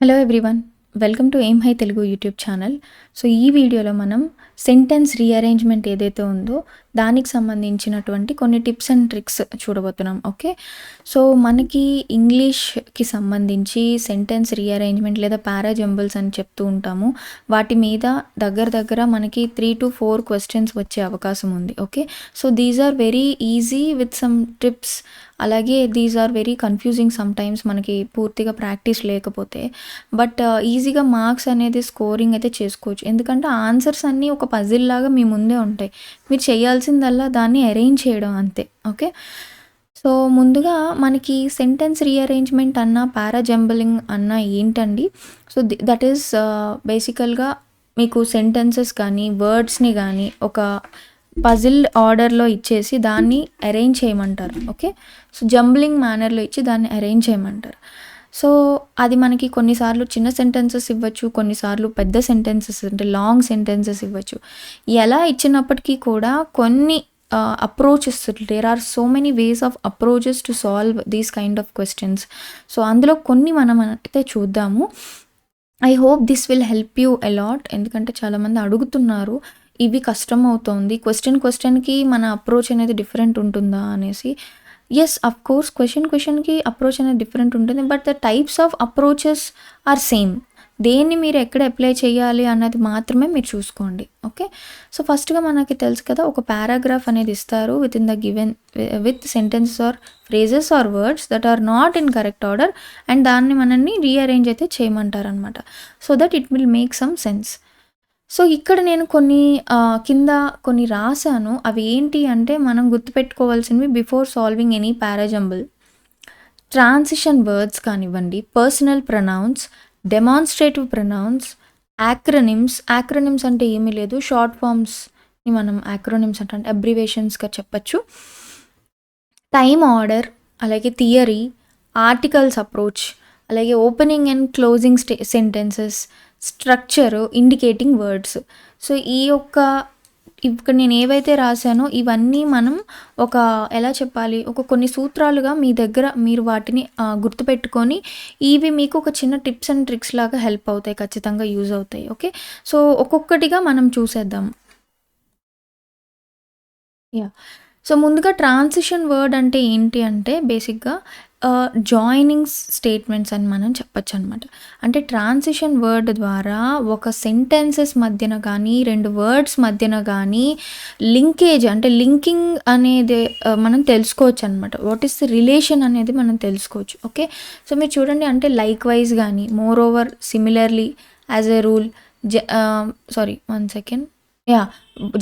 Hello everyone welcome to aim high Telugu YouTube channel so ఈ వీడియోలో మనం sentence rearrangement ఏదైతే ఉందో దానికి సంబంధించినటువంటి కొన్ని టిప్స్ అండ్ ట్రిక్స్ చూడబోతున్నాం ఓకే? సో మనకి ఇంగ్లీష్కి సంబంధించి సెంటెన్స్ రీఅరేంజ్మెంట్ లేదా పారాజంబుల్స్ అని చెప్తూ ఉంటాము. వాటి మీద దగ్గర దగ్గర మనకి త్రీ టు ఫోర్ క్వశ్చన్స్ వచ్చే అవకాశం ఉంది okay? So these are very easy with some tips. అలాగే these are very confusing some times మనకి పూర్తిగా ప్రాక్టీస్ లేకపోతే. బట్ uh, ఈజీగా మార్క్స్ అనేది స్కోరింగ్ అయితే చేసుకోవచ్చు. ఎందుకంటే ఆన్సర్స్ అన్నీ ఒక పజిల్ లాగా మీ ముందే ఉంటాయి. మీరు చేయాల్సిందల్లా దాన్ని అరేంజ్ చేయడం అంతే ఓకే? సో ముందుగా మనకి సెంటెన్స్ రీఅరేంజ్మెంట్ అన్న పారాజంబలింగ్ అన్న ఏంటండి? సో దట్ ఈస్ బేసికల్గా మీకు సెంటెన్సెస్ కానీ వర్డ్స్ని కానీ ఒక పజిల్ ఆర్డర్లో ఇచ్చేసి దాన్ని అరేంజ్ చేయమంటారు ఓకే? సో జంబ్లింగ్ మేనర్లో ఇచ్చి దాన్ని అరేంజ్ చేయమంటారు. సో అది మనకి కొన్నిసార్లు చిన్న సెంటెన్సెస్ ఇవ్వచ్చు కొన్నిసార్లు పెద్ద సెంటెన్సెస్ అంటే లాంగ్ సెంటెన్సెస్ ఇవ్వచ్చు. ఎలా ఇచ్చినప్పటికీ కూడా కొన్ని approaches there are so many ways of approaches to solve these kind of questions so అందులో కొన్ని మనం అయితే చూద్దాము. I hope this will help you a lot ఎందుకంటే చాలామంది అడుగుతున్నారు ఇవి కష్టం అవుతోంది క్వశ్చన్ క్వశ్చన్కి మన అప్రోచ్ అనేది డిఫరెంట్ ఉంటుందా అనేసి. ఎస్ అఫ్ కోర్స్ క్వశ్చన్ క్వశ్చన్కి అప్రోచ్ అనేది డిఫరెంట్ ఉంటుంది but the types of approaches are same దేన్ని మీరు ఎక్కడ అప్లై చేయాలి అన్నది మాత్రమే మీరు చూసుకోండి ఓకే సో ఫస్ట్గా మనకి తెలుసు కదా ఒక పారాగ్రాఫ్ అనేది ఇస్తారు with in the given with sentences or phrases or words that are not in correct order and దాన్ని మనల్ని రీఅరేంజ్ అయితే చేయమంటారు అనమాట so that it will make some sense so ఇక్కడ నేను కొన్ని కింద కొన్ని రాశాను. అవి ఏంటి అంటే మనం గుర్తుపెట్టుకోవాల్సినవి before solving any parajumble transition words కానివ్వండి personal pronouns demonstrative pronouns acronyms acronyms అంటే ఏమీ లేదు. షార్ట్ ఫామ్స్ని మనం యాక్రోనిమ్స్ అంటే అబ్రివేషన్స్గా చెప్పచ్చు. టైమ్ ఆర్డర్ అలాగే థియరీ ఆర్టికల్స్ అప్రోచ్ అలాగే opening and closing stay sentences structure indicating words. So ఈ యొక్క ఇక్కడ నేను ఏవైతే రాశానో ఇవన్నీ మనం ఒక ఎలా చెప్పాలి ఒక కొన్ని సూత్రాలుగా మీ దగ్గర మీరు వాటిని గుర్తుపెట్టుకొని ఇవి మీకు ఒక చిన్న టిప్స్ అండ్ ట్రిక్స్ లాగా హెల్ప్ అవుతాయి ఖచ్చితంగా యూజ్ అవుతాయి ఓకే? సో ఒక్కొక్కటిగా మనం చూసేద్దాం. యా. సో ముందుగా ట్రాన్సిషన్ వర్డ్ అంటే ఏంటి అంటే బేసిక్గా జాయినింగ్స్ స్టేట్మెంట్స్ అని మనం చెప్పచ్చు అనమాట అంటే ట్రాన్సిషన్ వర్డ్ ద్వారా ఒక సెంటెన్సెస్ మధ్యన కానీ రెండు వర్డ్స్ మధ్యన కానీ లింకేజ్ అంటే లింకింగ్ అనేది మనం తెలుసుకోవచ్చు అనమాట వాట్ ఈస్ ద రిలేషన్ అనేది మనం తెలుసుకోవచ్చు. ఓకే సో మీరు చూడండి అంటే లైక్ వైజ్ కానీ moreover similarly as a rule జ sorry one second yeah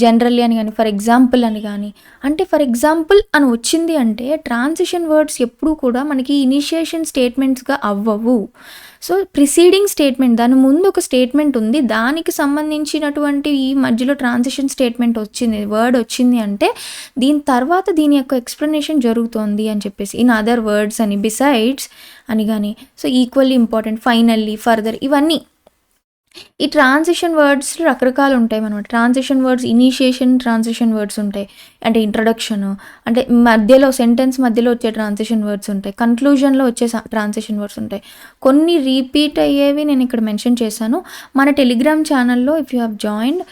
generally అని కానీ ఫర్ ఎగ్జాంపుల్ అని కానీ. అంటే ఫర్ ఎగ్జాంపుల్ అని వచ్చింది అంటే ట్రాన్సిషన్ వర్డ్స్ ఎప్పుడూ కూడా మనకి ఇనిషియేషన్ స్టేట్మెంట్స్గా అవ్వవు. సో ప్రిసీడింగ్ స్టేట్మెంట్ దాని ముందు ఒక స్టేట్మెంట్ ఉంది. దానికి సంబంధించినటువంటి ఈ మధ్యలో ట్రాన్సిషన్ స్టేట్మెంట్ వచ్చింది వర్డ్ వచ్చింది అంటే దీని తర్వాత దీని యొక్క ఎక్స్ప్లెనేషన్ జరుగుతోంది అని చెప్పేసి ఇన్ అదర్ వర్డ్స్ అని బిసైడ్స్ అని కానీ. So equally important finally further ఇవన్నీ. ఈ ట్రాన్సిషన్ వర్డ్స్ రకరకాలు ఉంటాయి అనమాట transition words initiation transition words ఉంటాయి. అంటే ఇంట్రడక్షన్ అంటే మధ్యలో సెంటెన్స్ మధ్యలో వచ్చే ట్రాన్సిషన్ వర్డ్స్ ఉంటాయి. కన్క్లూజన్లో వచ్చే ట్రాన్సిషన్ వర్డ్స్ ఉంటాయి. కొన్ని రీపీట్ అయ్యేవి నేను ఇక్కడ మెన్షన్ చేశాను. మన టెలిగ్రామ్ ఛానల్లో ఇఫ్ యూ హ్యావ్ జాయిన్డ్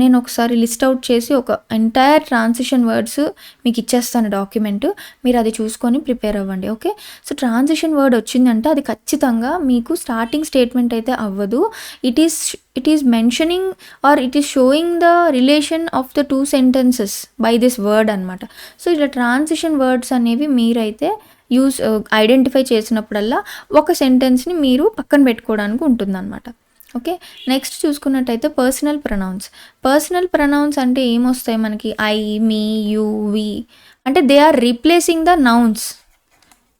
నేను ఒకసారి లిస్ట్ అవుట్ చేసి ఒక ఎంటైర్ ట్రాన్సిషన్ వర్డ్స్ మీకు ఇచ్చేస్తాను డాక్యుమెంట్ మీరు అది చూసుకొని ప్రిపేర్ అవ్వండి ఓకే సో ట్రాన్సిషన్ వర్డ్ వచ్చిందంటే అది ఖచ్చితంగా మీకు స్టార్టింగ్ స్టేట్మెంట్ అయితే అవ్వదు. It is it is mentioning or it is showing the relation of the two sentences by this word అనమాట సో ఇలా ట్రాన్సిషన్ వర్డ్స్ అనేవి మీరైతే యూస్ ఐడెంటిఫై uh, చేసినప్పుడల్లా ఒక సెంటెన్స్ని మీరు పక్కన పెట్టుకోవడానికి ఉంటుందన్నమాట. ఓకే? నెక్స్ట్ చూసుకున్నట్టయితే పర్సనల్ ప్రొనౌన్స్. పర్సనల్ ప్రొనౌన్స్ అంటే ఏమొస్తాయి మనకి? I me you we. అంటే they are replacing the nouns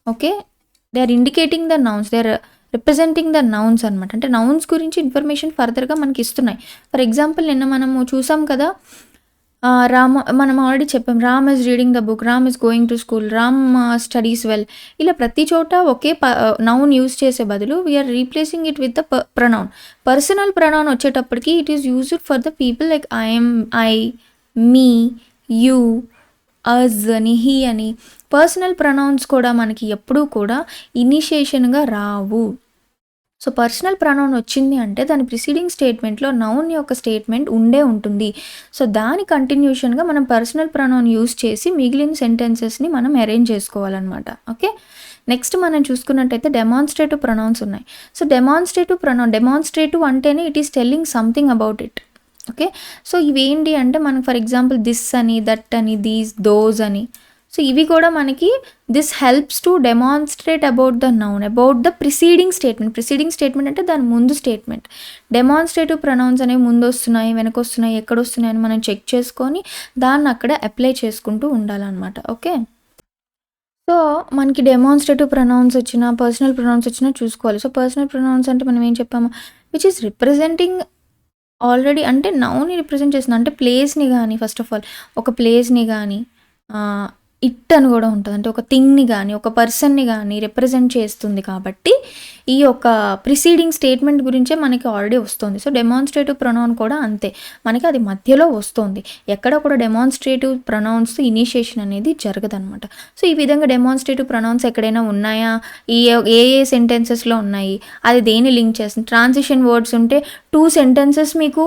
okay? They are indicating the nouns they are representing the nouns అనమాట అంటే నౌన్స్ గురించి ఇన్ఫర్మేషన్ ఫర్దర్గా మనకి ఇస్తున్నాయి ఫర్ ఎగ్జాంపుల్ నిన్న మనము చూసాం కదా రామ మనం ఆల్రెడీ చెప్పాం Ram is reading the book Ram is going to school Ram studies well ఇలా ప్రతి చోట ఒకే ప నౌన్ యూజ్ చేసే బదులు we're replacing it with the pronoun personal pronoun వచ్చేటప్పటికి it is used for the people like I'm I me you us అని he అని. పర్సనల్ ప్రనౌన్స్ కూడా మనకి ఎప్పుడూ కూడా ఇనిషియేషన్గా రావు. సో పర్సనల్ ప్రొనౌన్ వచ్చింది అంటే దాని ప్రిసీడింగ్ స్టేట్మెంట్లో నౌన్ యొక్క స్టేట్మెంట్ ఉండే ఉంటుంది. సో దాని కంటిన్యూషన్గా మనం పర్సనల్ ప్రొనౌన్ యూస్ చేసి మిగిలిన సెంటెన్సెస్ని మనం అరేంజ్ చేసుకోవాలన్నమాట. ఓకే? నెక్స్ట్ మనం చూసుకున్నట్టయితే డెమాన్స్ట్రేటివ్ ప్రొనౌన్స్ ఉన్నాయి. సో డెమాన్స్ట్రేటివ్ ప్రొనౌన్ డెమాన్స్ట్రేటివ్ అంటేనే it is telling something about it okay? So ఇవేంటి అంటే మనకు ఫర్ ఎగ్జాంపుల్ దిస్ అని దట్ అని దీస్ దోస్ అని. సో ఇవి కూడా మనకి this helps to demonstrate about the noun about the preceding statement preceding statement అంటే దాని ముందు స్టేట్మెంట్ డెమాన్స్ట్రేటివ్ ప్రొనౌన్స్ అనేవి ముందు వస్తున్నాయి వెనక వస్తున్నాయి ఎక్కడ వస్తున్నాయి అని మనం చెక్ చేసుకొని దాన్ని అక్కడ అప్లై చేసుకుంటూ ఉండాలన్నమాట. ఓకే సో మనకి డెమాన్స్ట్రేటివ్ ప్రొనౌన్స్ వచ్చిన పర్సనల్ ప్రొనౌన్స్ వచ్చినా చూసుకోవాలి. సో పర్సనల్ ప్రొనౌన్స్ అంటే మనం ఏం చెప్పాము? విచ్ ఈస్ రిప్రజెంటింగ్ ఆల్రెడీ అంటే నౌని రిప్రజెంట్ చేస్తుంది. అంటే ప్లేస్ని కానీ ఫస్ట్ ఆఫ్ ఆల్ ఒక ప్లేస్ని కానీ ఇట్ అని కూడా ఉంటుంది. అంటే ఒక థింగ్ని కానీ ఒక పర్సన్ని కానీ రిప్రజెంట్ చేస్తుంది కాబట్టి ఈ యొక్క ప్రిసీడింగ్ స్టేట్మెంట్ గురించే మనకి ఆల్రెడీ వస్తుంది. సో డెమాన్స్ట్రేటివ్ ప్రొనౌన్ కూడా అంతే. మనకి అది మధ్యలో వస్తుంది. ఎక్కడ కూడా డెమాన్స్ట్రేటివ్ ప్రొనౌన్స్ ఇనిషియేషన్ అనేది జరగదనమాట సో ఈ విధంగా డెమాన్స్ట్రేటివ్ ప్రొనౌన్స్ ఎక్కడైనా ఉన్నాయా? ఈ ఏ ఏ సెంటెన్సెస్లో ఉన్నాయి? అది దేని లింక్ చేస్తుంది? ట్రాన్సిషన్ వర్డ్స్ ఉంటే టూ సెంటెన్సెస్ మీకు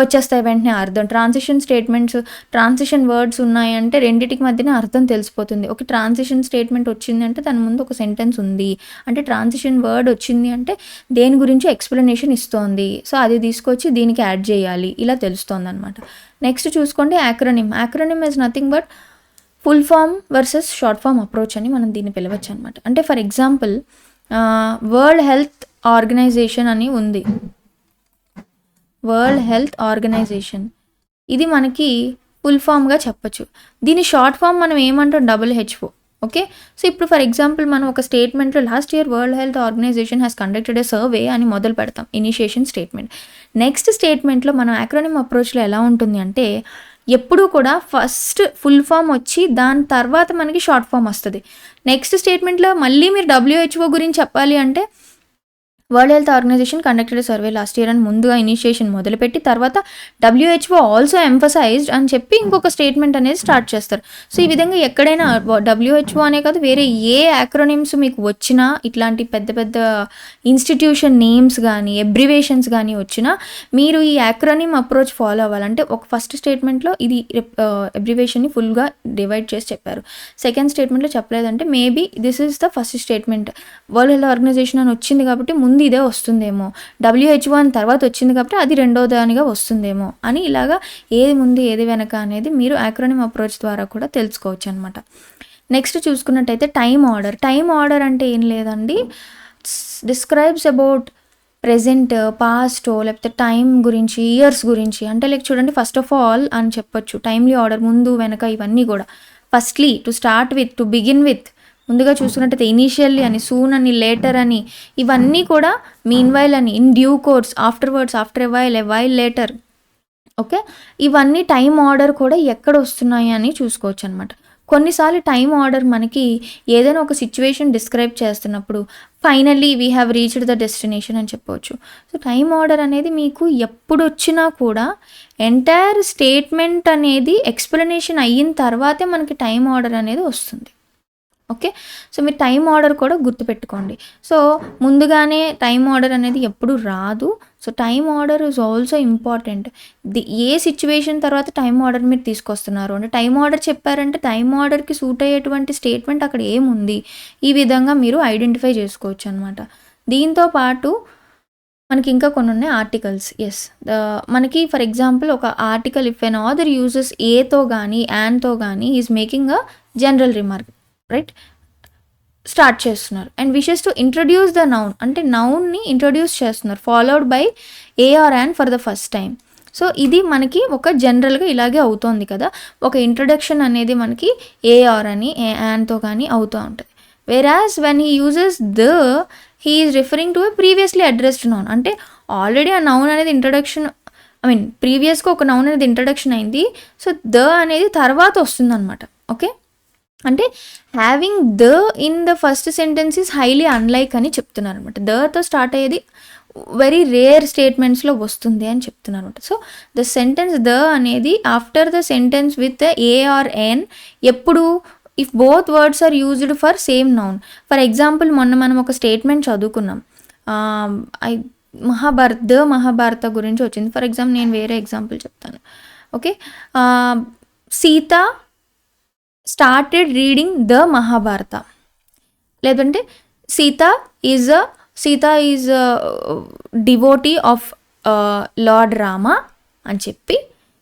వచ్చేస్తాయి వెంటనే అర్థం. ట్రాన్సిషన్ స్టేట్మెంట్స్ ట్రాన్సిషన్ వర్డ్స్ ఉన్నాయంటే రెండింటికి మధ్యన అర్థం తెలిసిపోతుంది. ఒక ట్రాన్సిషన్ స్టేట్మెంట్ వచ్చింది అంటే దాని ముందు ఒక సెంటెన్స్ ఉంది. అంటే ట్రాన్సిషన్ వర్డ్ వచ్చింది అంటే దేని గురించి ఎక్స్ప్లెనేషన్ ఇస్తోంది? సో అది తీసుకొచ్చి దీనికి యాడ్ చేయాలి. ఇలా తెలుస్తోంది అనమాట నెక్స్ట్ చూసుకోండి acronym acronym is nothing but full form versus short form approach అని మనం దీన్ని పిలవచ్చు అనమాట అంటే for example world health organization అని ఉంది. వరల్డ్ హెల్త్ ఆర్గనైజేషన్ ఇది మనకి ఫుల్ ఫామ్గా చెప్పచ్చు. దీని షార్ట్ ఫామ్ మనం ఏమంటాం? Double H O okay so ఇప్పుడు ఫర్ ఎగ్జాంపుల్ మనం ఒక స్టేట్మెంట్లో last year world health organization has conducted a survey అని మొదలు పెడతాం ఇనిషియేషన్ స్టేట్మెంట్ నెక్స్ట్ స్టేట్మెంట్లో మనం యాక్రోనిమ్ అప్రోచ్లో ఎలా ఉంటుంది అంటే ఎప్పుడూ కూడా ఫస్ట్ ఫుల్ ఫామ్ వచ్చి దాని తర్వాత మనకి షార్ట్ ఫామ్ వస్తుంది. నెక్స్ట్ స్టేట్మెంట్లో మళ్ళీ మీరు డబ్ల్యూహెచ్ఓ గురించి చెప్పాలి అంటే world health organization conducted survey last year అని ముందుగా ఇనిషియేషన్ మొదలుపెట్టి తర్వాత డబ్ల్యూహెచ్ఓ ఆల్సో ఎంఫసైజ్డ్ అని చెప్పి ఇంకొక స్టేట్మెంట్ అనేది స్టార్ట్ చేస్తారు. సో ఈ విధంగా ఎక్కడైనా డబ్ల్యూహెచ్ఓ అనే కాదు వేరే ఏ యాక్రోనిమ్స్ మీకు వచ్చినా ఇట్లాంటి పెద్ద పెద్ద ఇన్స్టిట్యూషన్ నేమ్స్ కానీ ఎబ్రివేషన్స్ కానీ వచ్చినా మీరు ఈ యాక్రోనిమ్ అప్రోచ్ ఫాలో అవ్వాలంటే ఒక ఫస్ట్ స్టేట్మెంట్లో ఇది ఎబ్రివేషన్ని ఫుల్గా డివైడ్ చేసి చెప్పారు. సెకండ్ స్టేట్మెంట్లో చెప్పలేదంటే maybe this is the first statement world health organization అని వచ్చింది కాబట్టి ముందు ఇదే వస్తుందేమో. డబ్ల్యూహెచ్ఓ అని తర్వాత వచ్చింది కాబట్టి అది రెండో దానిగా వస్తుందేమో అని ఇలాగా ఏది ముందు ఏది వెనక అనేది మీరు యాక్రోనిమ్ అప్రోచ్ ద్వారా కూడా తెలుసుకోవచ్చు అనమాట నెక్స్ట్ చూసుకున్నట్టయితే టైం ఆర్డర్ టైం ఆర్డర్ అంటే ఏం లేదండి. డిస్క్రైబ్స్ అబౌట్ ప్రెజెంట్ పాస్ట్ లేకపోతే టైం గురించి ఇయర్స్ గురించి. అంటే లైక్ చూడండి ఫస్ట్ ఆఫ్ ఆల్ అని చెప్పొచ్చు. టైమ్లీ ఆర్డర్ ముందు వెనక ఇవన్నీ కూడా. Firstly to start with to begin with ముందుగా చూసుకున్నట్టయితే ఇనీషియల్లీ అని సూన్ అని లేటర్ అని ఇవన్నీ కూడా మీన్ వైల్ అని in due course afterwards after a while a while later okay ఇవన్నీ టైం ఆర్డర్ కూడా ఎక్కడ వస్తున్నాయి అని చూసుకోవచ్చు అనమాట కొన్నిసార్లు టైం ఆర్డర్ మనకి ఏదైనా ఒక సిచ్యువేషన్ డిస్క్రైబ్ చేస్తున్నప్పుడు finally we have reached the destination అని చెప్పవచ్చు. సో టైం ఆర్డర్ అనేది మీకు ఎప్పుడు వచ్చినా కూడా ఎంటైర్ స్టేట్మెంట్ అనేది ఎక్స్ప్లెనేషన్ అయిన తర్వాతే మనకి టైం ఆర్డర్ అనేది వస్తుంది. ఓకే? సో మీరు టైం ఆర్డర్ కూడా గుర్తుపెట్టుకోండి. సో ముందుగానే టైం ఆర్డర్ అనేది ఎప్పుడు రాదు. So time order is also important. The A situation తర్వాత టైం ఆర్డర్ మీరు తీసుకొస్తున్నారు? అంటే టైం ఆర్డర్ చెప్పారంటే టైం ఆర్డర్కి సూట్ అయ్యేటువంటి స్టేట్మెంట్ అక్కడ ఏముంది? ఈ విధంగా మీరు ఐడెంటిఫై చేసుకోవచ్చు అనమాట దీంతో పాటు మనకి ఇంకా కొన్ని ఉన్నాయి ఆర్టికల్స్. ఎస్ మనకి ఫర్ ఎగ్జాంపుల్ ఒక article if an author uses ఏతో కానీ యాన్తో కానీ is making a general remark right start చేస్తున్నారు. And wishes to introduce the noun అంటే నౌన్ని ఇంట్రడ్యూస్ చేస్తున్నారు. Followed by a or an for the first time so ఇది మనకి ఒక జనరల్గా ఇలాగే అవుతోంది కదా. ఒక ఇంట్రడక్షన్ అనేది మనకి ఏఆర్ అని ఏ యాన్తో కానీ అవుతూ ఉంటుంది. Whereas when he uses the he is referring to previously addressed noun అంటే ఆల్రెడీ ఆ నౌన్ అనేది ఇంట్రడక్షన్ ఐ మీన్ ప్రీవియస్గా ఒక నౌన్ అనేది ఇంట్రడక్షన్ అయింది. సో ద అనేది తర్వాత వస్తుందన్నమాట. ఓకే అంటే having the in the first sentence is highly unlike అని చెప్తున్నారు అనమాట దతో స్టార్ట్ అయ్యేది వెరీ రేర్ స్టేట్మెంట్స్లో వస్తుంది అని చెప్తున్నారు అనమాట సో ద సెంటెన్స్ ద అనేది after the sentence with a or an ఎప్పుడు if both words are used for same noun for example మొన్న మనం ఒక స్టేట్మెంట్ చదువుకున్నాం. ఐ మహాభారత్ ద మహాభారత గురించి వచ్చింది. ఫర్ ఎగ్జాంపుల్ నేను వేరే ఎగ్జాంపుల్ చెప్తాను. Okay Sita started reading the Mahabharata లేదంటే Sita is a Sita is devotee of lord Rama అని చెప్పి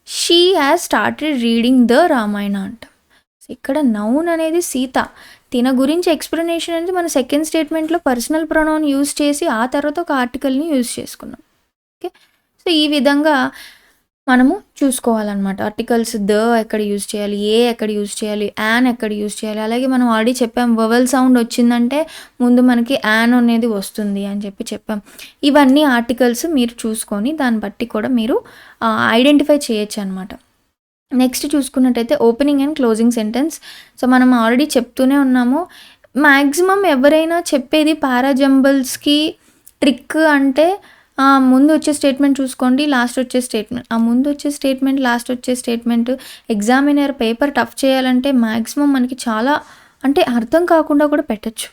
she has started reading the Ramayana అంట. ఇక్కడ నౌన్ అనేది సీత. తిన గురించి ఎక్స్ప్లెనేషన్ అనేది మన సెకండ్ స్టేట్మెంట్లో పర్సనల్ ప్రొనౌన్ యూజ్ చేసి ఆ తర్వాత ఒక ఆర్టికల్ని యూజ్ చేసుకున్నాం. ఓకే సో ఈ విధంగా మనము చూసుకోవాలన్నమాట. ఆర్టికల్స్ ద ఎక్కడ యూజ్ చేయాలి ఏ ఎక్కడ యూజ్ చేయాలి యాన్ ఎక్కడ యూజ్ చేయాలి. అలాగే మనం ఆల్రెడీ చెప్పాం వవల్ సౌండ్ వచ్చిందంటే ముందు మనకి యాన్ అనేది వస్తుంది అని చెప్పి చెప్పాం. ఇవన్నీ ఆర్టికల్స్ మీరు చూసుకొని దాన్ని బట్టి కూడా మీరు ఐడెంటిఫై చేయొచ్చు అనమాట నెక్స్ట్ చూసుకున్నట్టయితే opening and closing sentence so మనం ఆల్రెడీ చెప్తూనే ఉన్నాము. మ్యాక్సిమం ఎవరైనా చెప్పేది పారాజంబల్స్కి ట్రిక్ అంటే ముందు వచ్చే స్టేట్మెంట్ చూసుకోండి లాస్ట్ వచ్చే స్టేట్మెంట్ ఆ ముందు వచ్చే స్టేట్మెంట్ లాస్ట్ వచ్చే స్టేట్మెంట్ ఎగ్జామినర్ పేపర్ టఫ్ చేయాలంటే మ్యాక్సిమం మనకి చాలా అంటే అర్థం కాకుండా కూడా పెట్టచ్చు.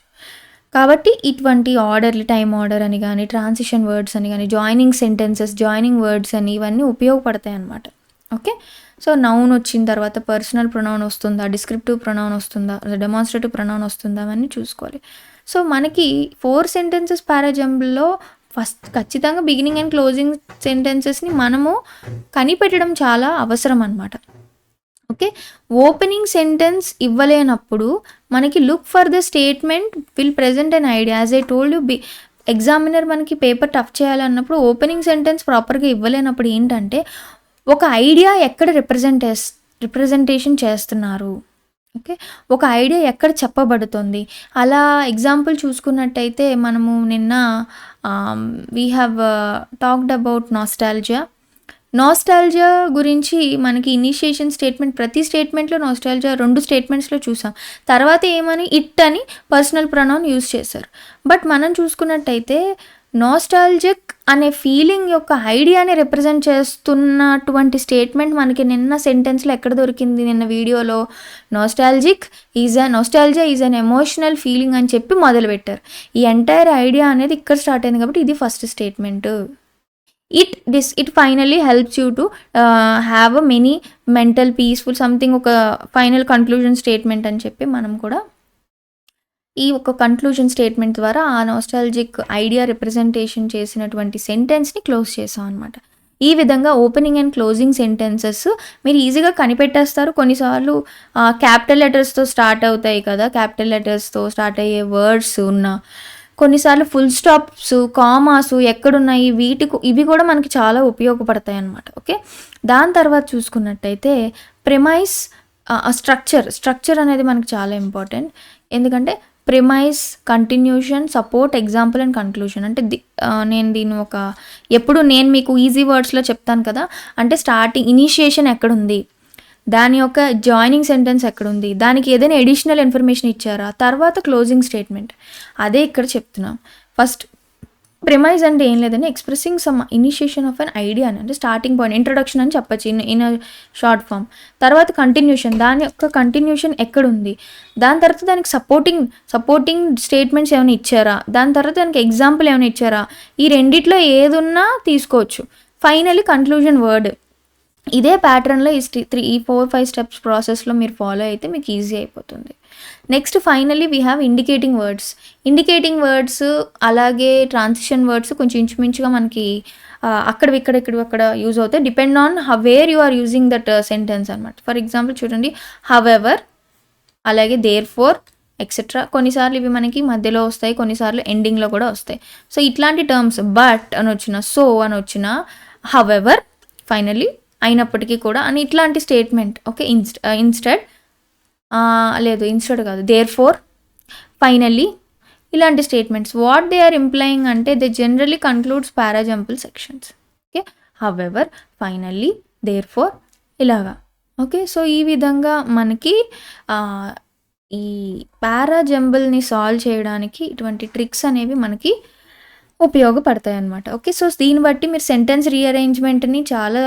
కాబట్టి ఇటువంటి ఆర్డర్లు టైం ఆర్డర్ అని కానీ ట్రాన్సిషన్ వర్డ్స్ అని కానీ జాయినింగ్ సెంటెన్సెస్ జాయినింగ్ వర్డ్స్ అని ఇవన్నీ ఉపయోగపడతాయి అన్నమాట. ఓకే సో నౌన్ వచ్చిన తర్వాత పర్సనల్ ప్రొనౌన్ వస్తుందా డిస్క్రిప్టివ్ ప్రొనౌన్ వస్తుందా డెమాన్స్ట్రేటివ్ ప్రొనౌన్ వస్తుందా అవన్నీ చూసుకోవాలి. సో మనకి ఫోర్ సెంటెన్సెస్ పారాజంబుల్లో ఫస్ట్ ఖచ్చితంగా బిగినింగ్ అండ్ క్లోజింగ్ సెంటెన్సెస్ని మనము కనిపెట్టడం చాలా అవసరం అన్నమాట. ఓకే ఓపెనింగ్ సెంటెన్స్ ఇవ్వలేనప్పుడు మనకి look for the statement will present an idea as I told you be examiner మనకి పేపర్ టఫ్ చేయాలన్నప్పుడు ఓపెనింగ్ సెంటెన్స్ ప్రాపర్గా ఇవ్వలేనప్పుడు ఏంటంటే ఒక ఐడియా ఎక్కడ రిప్రజెంట్ రిప్రజెంటేషన్ చేస్తున్నారు? ఓకే ఒక ఐడియా ఎక్కడ చెప్పబడుతుంది? అలా ఎగ్జాంపుల్ చూసుకున్నట్టయితే మనము నిన్న we have talked about nostalgia nostalgia గురించి మనకి ఇనిషియేషన్ స్టేట్మెంట్ ప్రతి స్టేట్మెంట్లో నాస్టాలజియా రెండు స్టేట్మెంట్స్లో చూసాం. తర్వాత ఏమని ఇట్ అని పర్సనల్ ప్రొనౌన్ యూస్ చేశారు. బట్ మనం చూసుకున్నట్టయితే నాస్టాలజిక్ అనే ఫీలింగ్ యొక్క ఐడియాని రిప్రజెంట్ చేస్తున్నటువంటి స్టేట్మెంట్ మనకి నిన్న సెంటెన్స్లో ఎక్కడ దొరికింది? నిన్న వీడియోలో nostalgic is a nostalgia is an emotional feeling అని చెప్పి మొదలుపెట్టారు. ఈ ఎంటైర్ ఐడియా అనేది ఇక్కడ స్టార్ట్ అయింది కాబట్టి ఇది first statement it this it finally helps you to have a many mental peaceful something ఒక ఫైనల్ కన్క్లూజన్ స్టేట్మెంట్ అని చెప్పి మనం కూడా ఈ ఒక కన్క్లూజన్ స్టేట్మెంట్ ద్వారా ఆ నాస్టాలజిక్ ఐడియా రిప్రజెంటేషన్ చేసినటువంటి సెంటెన్స్ని క్లోజ్ చేసాం అనమాట ఈ విధంగా ఓపెనింగ్ అండ్ క్లోజింగ్ సెంటెన్సెస్ మీరు ఈజీగా కనిపెట్టేస్తారు. కొన్నిసార్లు క్యాపిటల్ లెటర్స్తో స్టార్ట్ అవుతాయి కదా క్యాపిటల్ లెటర్స్తో స్టార్ట్ అయ్యే వర్డ్స్ ఉన్న కొన్నిసార్లు ఫుల్ స్టాప్స్ కామాస్ ఎక్కడున్నాయి వీటి ఇవి కూడా మనకి చాలా ఉపయోగపడతాయి అన్నమాట ఓకే? దాని తర్వాత చూసుకున్నట్టయితే ప్రిమైస్ స్ట్రక్చర్ స్ట్రక్చర్ అనేది మనకి చాలా ఇంపార్టెంట్ ఎందుకంటే premise continuation support example and conclusion అంటే నేను దీని ఒక ఎప్పుడు నేను మీకు ఈజీ వర్డ్స్లో చెప్తాను కదా? అంటే స్టార్టింగ్ ఇనిషియేషన్ ఎక్కడుంది? దాని యొక్క జాయినింగ్ సెంటెన్స్ ఎక్కడుంది? దానికి ఏదైనా ఎడిషనల్ ఇన్ఫర్మేషన్ ఇచ్చారా? తర్వాత క్లోజింగ్ స్టేట్మెంట్ అదే ఇక్కడ చెప్తున్నాం. ఫస్ట్ ప్రిమైజ్ అంటే ఏం లేదని expressing some initiation of an idea అని అంటే స్టార్టింగ్ పాయింట్ ఇంట్రొడక్షన్ అని చెప్పచ్చు ఇన్ ఇన్ షార్ట్ ఫామ్ తర్వాత కంటిన్యూషన్ దాని యొక్క కంటిన్యూషన్ ఎక్కడుంది? దాని తర్వాత దానికి సపోర్టింగ్ సపోర్టింగ్ స్టేట్మెంట్స్ ఏమైనా ఇచ్చారా? దాని తర్వాత దానికి ఎగ్జాంపుల్ ఏమైనా ఇచ్చారా? ఈ రెండిట్లో ఏదున్నా తీసుకోవచ్చు. ఫైనలీ కన్క్లూజన్ వర్డ్ ఇదే ప్యాటర్న్లో ఈ త్రీ ఈ ఫోర్ ఫైవ్ స్టెప్స్ ప్రాసెస్లో మీరు ఫాలో అయితే మీకు ఈజీ అయిపోతుంది. Next finally we have indicating words indicating words అలాగే ట్రాన్సిషన్ వర్డ్స్ కొంచెం ఇంచుమించుగా మనకి అక్కడ ఇక్కడ ఇక్కడ అక్కడ యూజ్ అవుతాయి. Depend on where you are using that sentence అనమాట ఫర్ ఎగ్జాంపుల్ చూడండి. హవెవర్ అలాగే దేర్ ఫోర్ ఎక్సెట్రా కొన్నిసార్లు ఇవి మనకి మధ్యలో వస్తాయి కొన్నిసార్లు ఎండింగ్లో కూడా వస్తాయి. సో ఇట్లాంటి టర్మ్స్ బట్ అని వచ్చిన సో అని వచ్చిన హవ్ ఎవర్ ఫైనల్లీ అయినప్పటికీ కూడా అని ఇట్లాంటి స్టేట్మెంట్ ఓకే ఇన్స్ట్ ఇన్స్టెడ్ లేదు ఇన్స్టెడ్ కాదు. దేర్ ఫోర్ ఫైనల్లీ ఇలాంటి statements what they are implying అంటే they generally concludes parajumble sections okay however finally therefore ఇలాగా. ఓకే సో ఈ విధంగా మనకి ఈ పారాజంబుల్ని సాల్వ్ చేయడానికి ఇటువంటి ట్రిక్స్ అనేవి మనకి ఉపయోగపడతాయి అన్నమాట ఓకే సో దీన్ని బట్టి మీరు సెంటెన్స్ రీఅరేంజ్మెంట్ని చాలా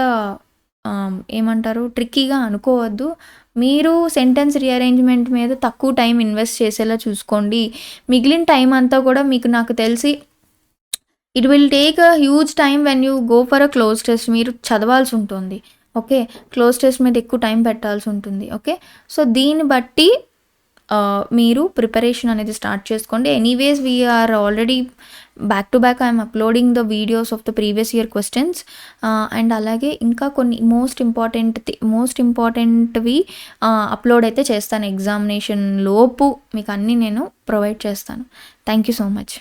ఏమంటారు ట్రిక్కీగా అనుకోవద్దు. మీరు సెంటెన్స్ రీఅరేంజ్మెంట్ మీద తక్కువ టైం ఇన్వెస్ట్ చేసేలా చూసుకోండి. మిగిలిన టైం అంతా కూడా మీకు నాకు తెలిసి it will take a huge time when you go for a cloze test మీరు చదవాల్సి ఉంటుంది. ఓకే క్లోజ్ టెస్ట్ మీద ఎక్కువ టైం పెట్టాల్సి ఉంటుంది. ఓకే సో దీన్ని బట్టి మీరు ప్రిపరేషన్ అనేది స్టార్ట్ చేసుకోండి. Anyways we're already back to back I'm uploading the videos of the previous year questions and అలాగే ఇంకా కొన్ని మోస్ట్ ఇంపార్టెంట్ మోస్ట్ ఇంపార్టెంట్వి అప్లోడ్ అయితే చేస్తాను. ఎగ్జామినేషన్ లోపు మీకు అన్నీ నేను ప్రొవైడ్ చేస్తాను. Thank you so much